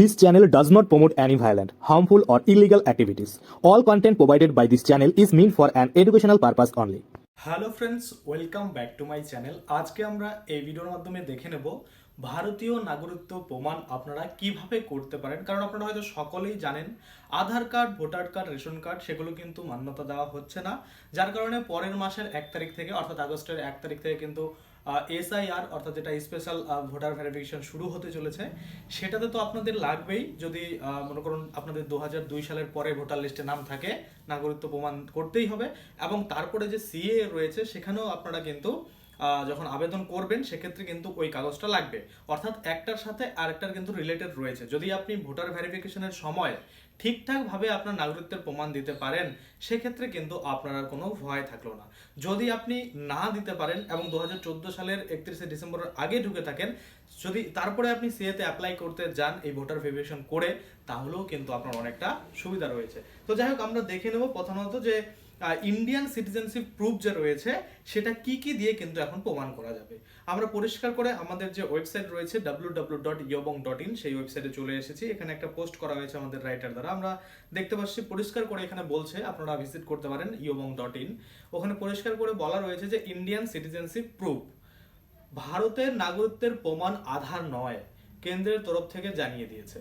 This channel does not promote any violent, harmful, or illegal activities. All content provided by this channel is meant for an educational purpose only. Hello friends welcome back to my channel আজকে আমরা এই ভিডিওর মাধ্যমে দেখে নেব ভারতীয় নাগরিকত্ব প্রমাণ আপনারা কীভাবে করতে পারেন কারণ আপনারা হয়তো সকলেই জানেন Aadhaar card voter card ration card সেগুলো কিন্তু মান্যতা দেওয়া হচ্ছে না যার কারণে পরের মাসের এক তারিখ থেকে অর্থাৎ আগস্টের এক তারিখ থেকে কিন্তু এসআইআর, অর্থাৎ যেটা স্পেশাল ভোটার ভেরিফিকেশন শুরু হতে চলেছে, সেটাতে তো আপনাদের লাগবেই। যদি মনে করুন আপনাদের দু দুই সালের পরে ভোটার লিস্টে নাম থাকে, নাগরিকত্ব প্রমাণ করতেই হবে। এবং তারপরে যে সিএ রয়েছে, সেখানেও আপনারা কিন্তু যখন আবেদন করবেন, সেক্ষেত্রে কিন্তু ওই কাগজটা লাগবে। অর্থাৎ একটার সাথে আরেকটার কিন্তু রিলেটেড রয়েছে। যদি আপনি ভোটার ভেরিফিকেশনের সময় ঠিকঠাকভাবে আপনার নাগরিকত্বের প্রমাণ দিতে পারেন, সেক্ষেত্রে কিন্তু আপনার আর কোনো ভয় থাকল না। যদি আপনি না দিতে পারেন এবং দু হাজার চোদ্দ সালের একত্রিশে ডিসেম্বরের আগে ঢুকে থাকেন, যদি তারপরে আপনি সিএতে অ্যাপ্লাই করতে যান এই ভোটার ভেরিফিকেশন করে, তাহলেও কিন্তু আপনার অনেকটা সুবিধা রয়েছে। তো যাই হোক, আমরা দেখে নেব প্রথমত যে ইন্ডিয়ান সিটিজেনশিপ প্রুফ যে রয়েছে, সেটা কি কি দিয়ে কিন্তু এখন প্রমাণ করা যাবে। আমরা পরিষ্কার করে আমাদের যে ওয়েবসাইট রয়েছে ডাব্লিউ ডাব্লিউ ডট ইয়বং ডট ইন সেই ওয়েবসাইটে চলে এসেছি। এখানে একটা পোস্ট করা হয়েছে আমাদের রাইটার দ্বারা। আমরা দেখতে পাচ্ছি, পরিষ্কার করে এখানে বলছে, আপনারা ভিজিট করতে পারেন ইয়বং ডট ইন ওখানে পরিষ্কার করে বলা রয়েছে যে ইন্ডিয়ান সিটিজেনশিপ প্রুফ ভারতের নাগরিকত্বের প্রমাণ আধার নয়, কেন্দ্রের তরফ থেকে জানিয়ে দিয়েছে।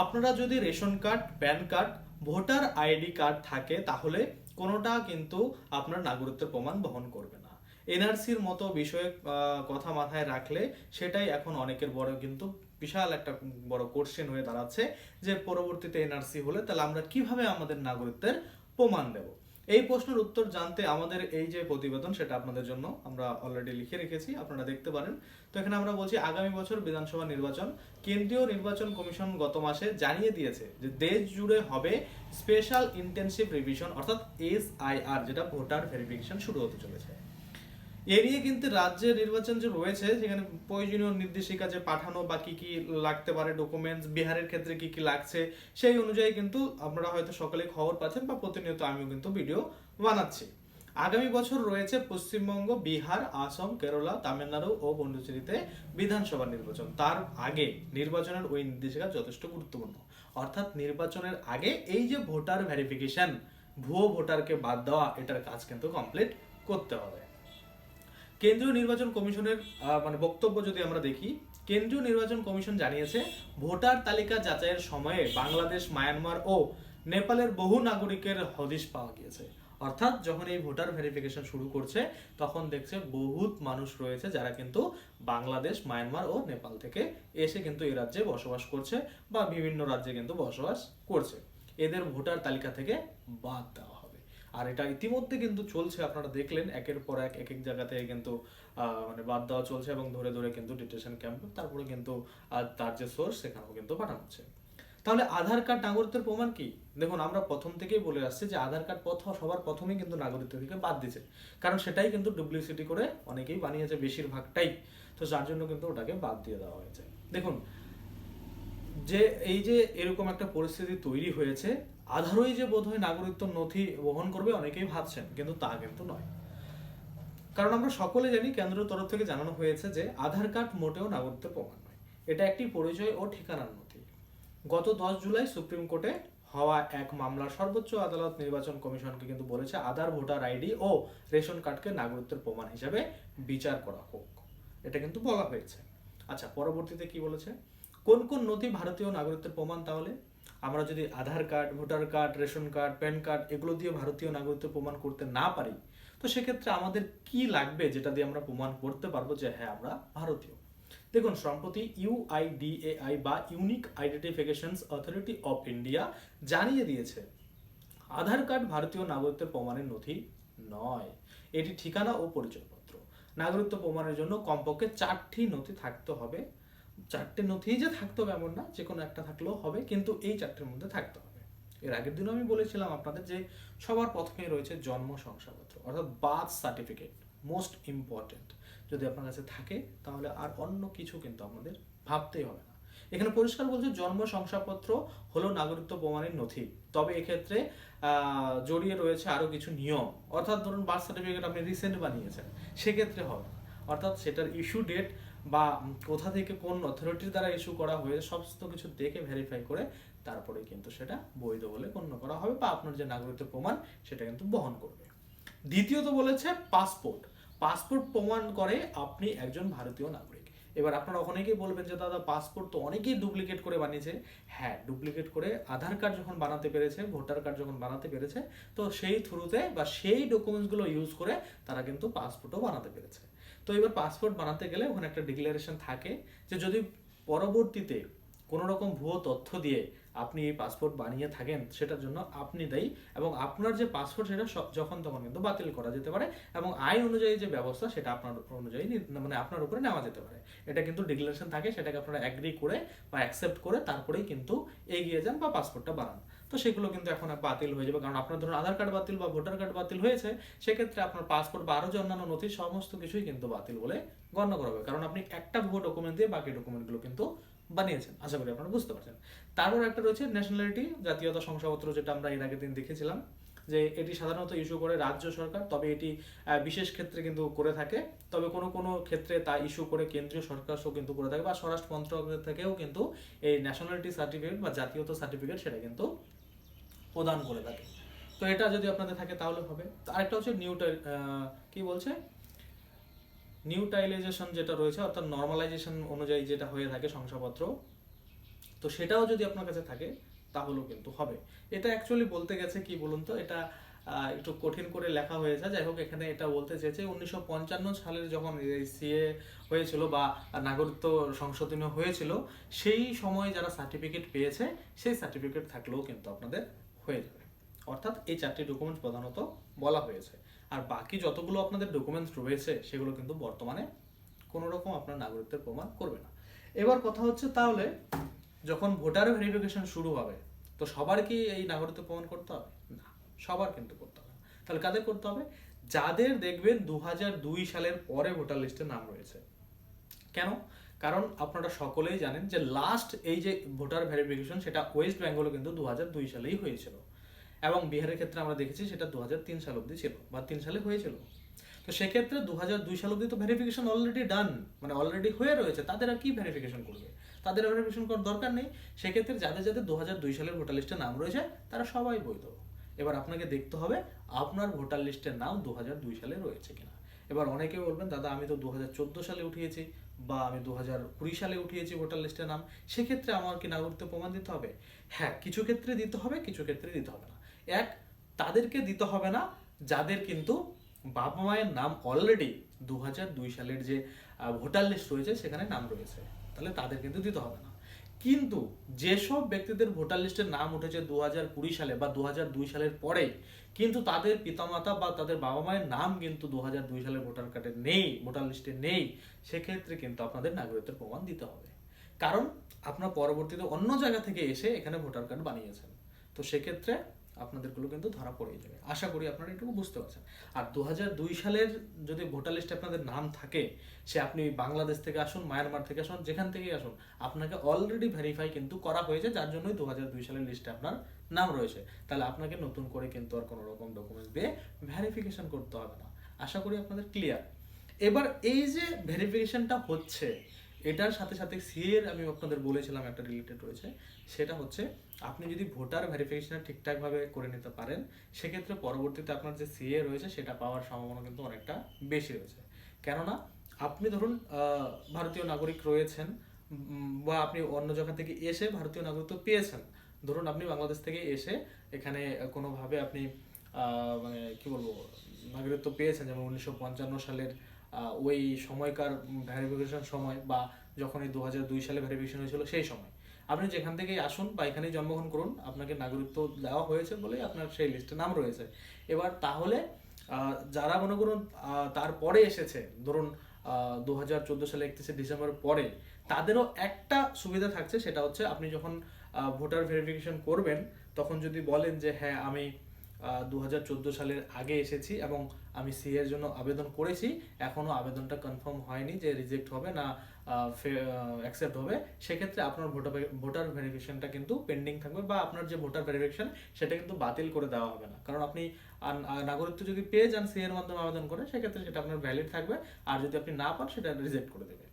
আপনারা যদি ration card, PAN card, voter ID card থাকে, তাহলে কোনোটা কিন্তু আপনার নাগরিকত্বের প্রমাণ বহন করবে না। এনআরসির মতো বিষয়ে কথা মাথায় রাখলে সেটাই এখন অনেকের বড় কিন্তু বিশাল একটা বড় কোশ্চেন হয়ে দাঁড়াচ্ছে যে পরবর্তীতে এনআরসি হলে তাহলে আমরা কীভাবে আমাদের নাগরিকত্বের প্রমাণ দেব? এই প্রশ্নের উত্তর জানতে আমাদের এই যে প্রতিবেদন, সেটা আপনাদের জন্য আমরা অলরেডি লিখে রেখেছি, আপনারা দেখতে পারেন। তো এখানে আমরা বলছি, আগামী বছর বিধানসভা নির্বাচন, কেন্দ্রীয় নির্বাচন কমিশন গত মাসে জানিয়ে দিয়েছে যে দেশ জুড়ে হবে স্পেশাল ইন্টেনসিভ রিভিশন অর্থাৎ এস আই আর যেটা ভোটার ভেরিফিকেশন শুরু হতে চলেছে। এ নিয়ে কিন্তু রাজ্যের নির্বাচন যে রয়েছে, সেখানে প্রয়োজনীয় নির্দেশিকা যে পাঠানো বা কি কি লাগতে পারে ডকুমেন্টস বিহারের ক্ষেত্রে কি কি লাগছে, সেই অনুযায়ী কিন্তু আপনারা হয়তো সকলে খবর পাচ্ছেন বা প্রতিনিয়ত আমিও কিন্তু ভিডিও বানাচ্ছি। আগামী বছর রয়েছে পশ্চিমবঙ্গ, বিহার, আসাম, কেরলা, তামিলনাড়ু ও পন্ডিচেরিতে বিধানসভা নির্বাচন। তার আগে নির্বাচনের ওই নির্দেশিকা যথেষ্ট গুরুত্বপূর্ণ। অর্থাৎ নির্বাচনের আগে এই যে ভোটার ভেরিফিকেশন ভুয়ো ভোটারকে বাদ দেওয়া, এটার কাজ কিন্তু কমপ্লিট করতে হবে। কেন্দ্রীয় নির্বাচন কমিশনের মানে বক্তব্য যদি আমরা দেখি, কেন্দ্রীয় নির্বাচন কমিশন জানিয়েছে, ভোটার তালিকা যাচাইয়ের সময়ে বাংলাদেশ, মায়ানমার ও নেপালের বহু নাগরিকের হদিশ পাওয়া গিয়েছে। অর্থাৎ যখন এই ভোটার ভেরিফিকেশন শুরু করছে, তখন দেখছে বহুত মানুষ রয়েছে যারা কিন্তু বাংলাদেশ, মায়ানমার ও নেপাল থেকে এসে কিন্তু এই রাজ্যে বসবাস করছে বা বিভিন্ন রাজ্যে কিন্তু বসবাস করছে। এদের ভোটার তালিকা থেকে বাদ দেওয়া আর এটা ইতিমধ্যে কিন্তু চলছে, আপনারা দেখলেন, একের পর এক এক এক জায়গা থেকে কিন্তু মানে বাদ দেওয়া চলছে এবং ধরে ধরে কিন্তু ডিটেশন ক্যাম্প তারপরে কিন্তু তার যে সোর্স সেখানেও কিন্তু পাঠানো হচ্ছে। তাহলে আধার কার্ড নাগরিকত্বের প্রমাণ কি? দেখুন, আমরা প্রথম থেকেই বলে আসছি যে আধার কার্ড প্রথম সবার প্রথমেই কিন্তু নাগরিকত্ব থেকে বাদ দিয়েছে। কারণ সেটাই কিন্তু ডুপ্লিসিটি করে অনেকেই বানিয়েছে, বেশিরভাগটাই। তো যার জন্য কিন্তু ওটাকে বাদ দিয়ে দেওয়া হয়েছে। দেখুন, যে, এই যে এরকম একটা পরিস্থিতি তৈরি হয়েছে আধারই যে বোধহয় নাগরিকত্ব নথি বহন করবে অনেকেই ভাবছেন, কিন্তু তা কিন্তু নয়। কারণ আমরা সকলে জানি, কেন্দ্রের তরফ থেকে জানানো হয়েছে যে আধার কার্ড মোটেও নাগরিকত্ব প্রমাণ নয়। এটা একটি পরিচয় ও ঠিকানার নথি। গত দশ জুলাই সুপ্রিম কোর্টে হওয়া এক মামলার সর্বোচ্চ আদালত নির্বাচন কমিশনকে কিন্তু বলেছে, আধার, ভোটার আইডি ও রেশন কার্ডকে নাগরিকত্বের প্রমাণ হিসাবে বিচার করা হোক। এটা কিন্তু বলা হয়েছে। আচ্ছা পরবর্তীতে কি বলেছে? কোন কোন নথি ভারতীয় নাগরিকত্বের প্রমাণ তাহলে? আমরা যদি Aadhaar card, voter card, ration card, PAN card এগুলো দিয়ে ভারতীয় নাগরিকত্ব প্রমাণ করতে না পারি, তো সেক্ষেত্রে আমাদের কি লাগবে যেটা দিয়ে আমরা প্রমাণ করতে পারব যে হ্যাঁ আমরা ভারতীয়? দেখুন, সম্প্রতি ইউআইডিএআই বা unique identifications authority of India জানিয়ে দিয়েছে, আধার কার্ড ভারতীয় নাগরিকত্বের প্রমাণের নথি নয়। এটি ঠিকানা ও পরিচয়পত্র। নাগরিকত্ব প্রমাণের জন্য কমপক্ষে চারটি নথি থাকতে হবে। চারটে নথি যে থাকতে হবে এমন না, যে কোনো একটা থাকলেও হবে, কিন্তু এই চারটের মধ্যে থাকতে হবে। এর আগের দিনও আমি বলেছিলাম আপনাদের যে সবার প্রথমে রয়েছে জন্ম শংসাপত্র, অর্থাৎ বার্থ সার্টিফিকেট, মোস্ট ইম্পর্টেন্ট। যদি আপনার কাছে থাকে, তাহলে আর অন্য কিছু কিন্তু আমাদের ভাবতেই হবে না। এখানে পরিষ্কার বলছে, জন্ম শংসাপত্র হলো নাগরিকত্ব প্রমাণের নথি। তবে এক্ষেত্রে জড়িয়ে রয়েছে আরও কিছু নিয়ম। অর্থাৎ ধরুন বার্থ সার্টিফিকেট আপনি রিসেন্ট বানিয়েছেন, সেক্ষেত্রে হবে অর্থাৎ সেটার ইস্যু ডেট বা কোথা থেকে কোন অথরিটির দ্বারা ইস্যু করা হয়ে সমস্ত কিছু দেখে ভেরিফাই করে তারপরে কিন্তু সেটা বৈধ বলে গণ্য করা হবে বা আপনার যে নাগরিকত্ব প্রমাণ, সেটা কিন্তু বহন করবে। দ্বিতীয়ত বলেছে পাসপোর্ট পাসপোর্ট প্রমাণ করে আপনি একজন ভারতীয় নাগরিক। এবার আপনারা অনেকেই বলবেন যে, দাদা পাসপোর্ট তো অনেকেই ডুপ্লিকেট করে বানিয়েছে। হ্যাঁ ডুপ্লিকেট করে আধার কার্ড যখন বানাতে পেরেছে ভোটার কার্ড যখন বানাতে পেরেছে, তো সেই থ্রুতে বা সেই ডকুমেন্টসগুলো ইউজ করে তারা কিন্তু পাসপোর্টও বানাতে পেরেছে। তো এবার পাসপোর্ট বানাতে গেলে ওখানে একটা ডিক্লারেশন থাকে যে যদি পরবর্তীতে কোনো রকম ভুয়ো তথ্য দিয়ে আপনি এই পাসপোর্ট বানিয়ে থাকেন, সেটার জন্য আপনি দায়ী এবং আপনার যে পাসপোর্ট সেটা যখন তখন কিন্তু বাতিল করা যেতে পারে এবং আইন অনুযায়ী যে ব্যবস্থা, সেটা আপনার অনুযায়ী মানে আপনার উপরে নেওয়া যেতে পারে। এটা কিন্তু ডিক্লারেশন থাকে, সেটাকে আপনারা অ্যাগ্রি করে বা অ্যাকসেপ্ট করে তারপরেই কিন্তু এগিয়ে যান বা পাসপোর্টটা বানান। তো সেগুলো কিন্তু এখন বাতিল হয়ে যাবে। কারণ আপনার ধরুন আধার কার্ড বাতিল বা ভোটার কার্ড বাতিল হয়েছে, সেক্ষেত্রে আপনার পাসপোর্ট বা আরও যে অন্যান্য নথি, সমস্ত কিছুই কিন্তু বাতিল বলে গণ্য করা হবে। কারণ আপনি একটা ভুয়ো ডকুমেন্ট দিয়ে বাকি ডকুমেন্টগুলো কিন্তু বানিয়েছেন। আশা করি আপনারা বুঝতে পারছেন। তারপর একটা রয়েছে ন্যাশনালিটি জাতীয়তা শংসাপত্র যেটা আমরা এর আগের দিন দেখেছিলাম, যে এটি সাধারণত ইস্যু করে রাজ্য সরকার, তবে এটি বিশেষ ক্ষেত্রে কিন্তু করে থাকে। তবে কোনো কোনো ক্ষেত্রে তা ইস্যু করে কেন্দ্রীয় সরকার কিন্তু করে থাকে বা স্বরাষ্ট্র মন্ত্রণালয় থেকেও কিন্তু এই ন্যাশনালিটি সার্টিফিকেট বা জাতীয়তা সার্টিফিকেট সেটা কিন্তু প্রদান করে থাকে। তো এটা যদি আপনাদের থাকে তাহলে হবে। আরেকটা হচ্ছে নিউ কি বলছে? নিউটাইলাইজেশন যেটা রয়েছে, অর্থাৎ নর্মালাইজেশন অনুযায়ী যেটা হয়ে থাকে শংসাপত্র, তো সেটাও যদি আপনার কাছে থাকে, তাহলেও কিন্তু হবে। এটা অ্যাকচুয়ালি বলতে গেছে কি বলুন তো? এটা একটু কঠিন করে লেখা হয়েছে। যাই হোক, এখানে এটা বলতে চেয়েছে, উনিশশো পঞ্চান্ন সালের যখন সিএ হয়েছিল বা নাগরিকত্ব সংশোধনী হয়েছিল, সেই সময় যারা সার্টিফিকেট পেয়েছে, সেই সার্টিফিকেট থাকলেও কিন্তু আপনাদের হয়ে যাবে। অর্থাৎ এই চারটি ডকুমেন্টস প্রধানত বলা হয়েছে। আর বাকি যতগুলো আপনাদের ডকুমেন্টস রয়েছে, সেগুলো কিন্তু বর্তমানে কোনো রকম আপনার নাগরিকত্বের প্রমাণ করবে না। এবার কথা হচ্ছে তাহলে, যখন ভোটার ভেরিফিকেশন শুরু হবে, তো সবার কি এই নাগরিকত্ব প্রমাণ করতে হবে? না, সবার কিন্তু করতে হবে তাহলে কাদের করতে হবে? যাদের দেখবেন দু সালের পরে ভোটার লিস্টে নাম রয়েছে। কেন? কারণ আপনারা সকলেই জানেন যে লাস্ট এই যে ভোটার ভেরিফিকেশন সেটা ওয়েস্ট বেঙ্গলে কিন্তু দু দুই সালেই হয়েছিল। এবং বিহারের ক্ষেত্রে আমরা দেখেছি সেটা দু তিন সাল অবধি ছিল বা তিন সালে হয়েছিল। তো সেক্ষেত্রে দু হাজার দুই সাল অবধি তো ভেরিফিকেশন অলরেডি ডান মানে অলরেডি হয়ে রয়েছে, তাদের আর কি ভেরিফিকেশন করবে? তাদের ভেরিফিকেশন করার দরকার নেই। সেক্ষেত্রে যাদের যাদের দু দুই সালের ভোটার লিস্টে নাম রয়েছে, তারা সবাই বৈধ। এবার আপনাকে দেখতে হবে আপনার ভোটার লিস্টের নাম দু সালে রয়েছে কিনা। এবার অনেকে বলবেন, দাদা, আমি তো দু হাজার চোদ্দ সালে উঠিয়েছি বা আমি দু সালে উঠিয়েছি ভোটার লিস্টের নাম। সেক্ষেত্রে আমার কি নাগরিকত্ব প্রমাণ দিতে হবে? হ্যাঁ কিছু ক্ষেত্রে দিতে হবে, কিছু ক্ষেত্রে দিতে হবে না। এক, তাদেরকে দিতে হবে না, যাদের কিন্তু বাবা মায়ের নাম অলরেডি দু সালের যে ভোটার লিস্ট রয়েছে, সেখানে নাম রয়েছে। তাহলে তাদের কিন্তু দিতে হবে না। কিন্তু যেসব ব্যক্তিদের ভোটার লিস্টের নাম উঠেছে দু কুড়ি সালে বা দু দুই সালের পরে, কিন্তু তাদের পিতামাতা বা তাদের বাবা মায়ের নাম কিন্তু দু হাজার দুই সালের ভোটার কার্ডে নেই, ভোটার লিস্টে নেই, সেক্ষেত্রে কিন্তু আপনাদের নাগরিকত্বের প্রমাণ দিতে হবে। কারণ আপনার পরবর্তীতে অন্য জায়গা থেকে এসে এখানে ভোটার কার্ড বানিয়েছেন। তো সেক্ষেত্রে আপনাদেরগুলো কিন্তু ধরা পড়ে যাবে। আশা করি আপনারা এটুকু বুঝতে পারছেন। আর দু দুই সালের যদি ভোটার লিস্টে আপনাদের নাম থাকে, সে আপনি বাংলাদেশ থেকে আসুন, মায়ানমার থেকে আসুন, যেখান থেকেই আসুন, আপনাকে অলরেডি ভেরিফাই কিন্তু করা হয়েছে, যার জন্যই দু দুই সালের লিস্টে আপনার নাম রয়েছে। তাহলে আপনাকে নতুন করে কিন্তু আর কোনো রকম ডকুমেন্টস দিয়ে ভেরিফিকেশন করতে হবে না। আশা করি আপনাদের ক্লিয়ার এবার এই যে ভেরিফিকেশনটা হচ্ছে এটার সাথে সাথে সিএর আমি আপনাদের বলেছিলাম একটা রিলেটেড রয়েছে, সেটা হচ্ছে আপনি যদি ভোটার ভেরিফিকেশনটা ঠিকঠাকভাবে করে নিতে পারেন, সেক্ষেত্রে পরবর্তীতে আপনার যে সিএ রয়েছে সেটা পাওয়ার সম্ভাবনা কিন্তু অনেকটা বেশি রয়েছে। কেননা আপনি ধরুন ভারতীয় নাগরিক রয়েছেন বা আপনি অন্য জায়গা থেকে এসে ভারতীয় নাগরিকত্ব পেয়েছেন। ধরুন আপনি বাংলাদেশ থেকে এসে এখানে কোনোভাবে আপনি মানে কি বলব, নাগরিকত্ব পেয়েছেন, যেমন উনিশশো পঞ্চান্ন সালের ওই সময়কার ভেরিফিকেশন সময় বা যখন এই দু সালে ভেরিফিকেশন হয়েছিল সেই সময়। আপনি যেখান থেকেই আসুন বা এখানেই জন্মগ্রহণ করুন, আপনাকে নাগরিকত্ব দেওয়া হয়েছে বলেই আপনার সেই লিস্টে নাম রয়েছে। এবার তাহলে যারা মনে করুন তারপরে এসেছে, ধরুন দু হাজার চোদ্দ সালে একত্রিশে ডিসেম্বর পরে, তাদেরও একটা সুবিধা থাকছে, সেটা হচ্ছে আপনি যখন ভোটার ভেরিফিকেশন করবেন, তখন যদি বলেন যে হ্যাঁ আমি দু হাজার চোদ্দ সালের আগে এসেছি এবং আমি সি এর জন্য আবেদন করেছি। এখনও আবেদনটা কনফার্ম হয়নি যে রিজেক্ট হবে না অ্যাকসেপ্ট হবে। সেক্ষেত্রে আপনার ভোটার ভোটার ভেরিফিকেশনটা কিন্তু পেন্ডিং থাকবে বা আপনার যে ভোটার ভেরিফিকেশন সেটা কিন্তু বাতিল করে দেওয়া হবে না। কারণ আপনি নাগরিকত্ব যদি পেয়ে যান সি এর মাধ্যমে আবেদন করে, সেক্ষেত্রে সেটা আপনার ভ্যালিড থাকবে। আর যদি আপনি না পান, সেটা রিজেক্ট করে দেবে।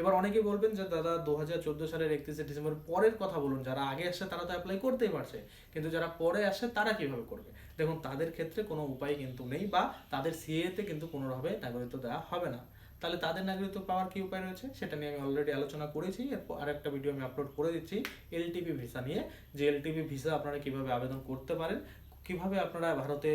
এবার অনেকেই বলবেন যে, দাদা দু হাজার চোদ্দ সালের একত্রিশে ডিসেম্বর পরের কথা বলুন। যারা আগে আসে তারা তো অ্যাপ্লাই করতেই পারছে। কিন্তু যারা পরে আসে তারা কীভাবে করবে? দেখুন, তাদের ক্ষেত্রে কোনো উপায় কিন্তু নেই বা তাদের সিএতে কিন্তু কোনোভাবে নাগরিকত্ব দেওয়া হবে না। তাহলে তাদের নাগরিকত্ব পাওয়ার কি উপায় রয়েছে? সেটা নিয়ে আমি অলরেডি আলোচনা করেছি। এরপর আরেকটা ভিডিও আমি আপলোড করে দিচ্ছি এলটিপি ভিসা নিয়ে। যে এলটিপি ভিসা আপনারা কীভাবে আবেদন করতে পারেন কীভাবে আপনারা ভারতে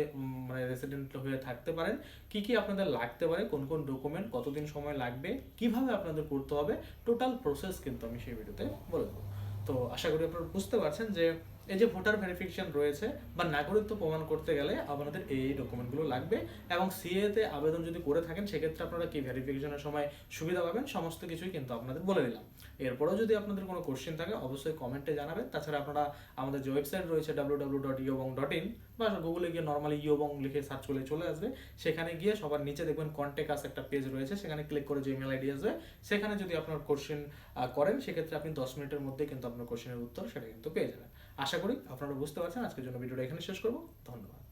মানে রেসিডেন্ট হয়ে থাকতে পারেন? কি কি আপনাদের লাগতে পারে? কোন কোন ডকুমেন্ট কতদিন সময় লাগবে? কীভাবে আপনাদের করতে হবে? টোটাল প্রসেস কিন্তু আমি সেই ভিডিওতে বলে দেবো। তো আশা করি আপনারা বুঝতে পারছেন যে, এই যে ভোটার ভেরিফিকেশন রয়েছে বা নাগরিকত্ব প্রমাণ করতে গেলে আপনাদের এই এই ডকুমেন্টগুলো লাগবে এবং সিএতে আবেদন যদি করে থাকেন, সেক্ষেত্রে আপনারা কি ভেরিফিকেশনের সময় সুবিধা পাবেন? সমস্ত কিছুই কিন্তু আপনাদের বলে দিলাম। এরপরেও যদি আপনাদের কোনো কোশ্চেন থাকে, অবশ্যই কমেন্টে জানাবেন। তাছাড়া আপনারা আমাদের যে ওয়েবসাইট রয়েছে ডাব্লিউ ডাব্লিউ ডট ইয়োবং ডট ইন বা গুগলে গিয়ে নর্মালি ইয়োবং লিখে সার্চ করলে চলে আসবে। সেখানে গিয়ে সবার নিচে দেখবেন কন্ট্যাক্ট আস একটা পেজ রয়েছে। সেখানে ক্লিক করে যে ইমেল আইডি আসবে, সেখানে যদি আপনার কোশ্চেন করেন, সেক্ষেত্রে আপনি দশ মিনিটের মধ্যে কিন্তু আপনার কোশ্চেনের উত্তর সেটা কিন্তু পেয়ে যাবেন। আশা করি আপনারা বুঝতে পারছেন। আজকের জন্য ভিডিওটা এখানে শেষ করব। ধন্যবাদ।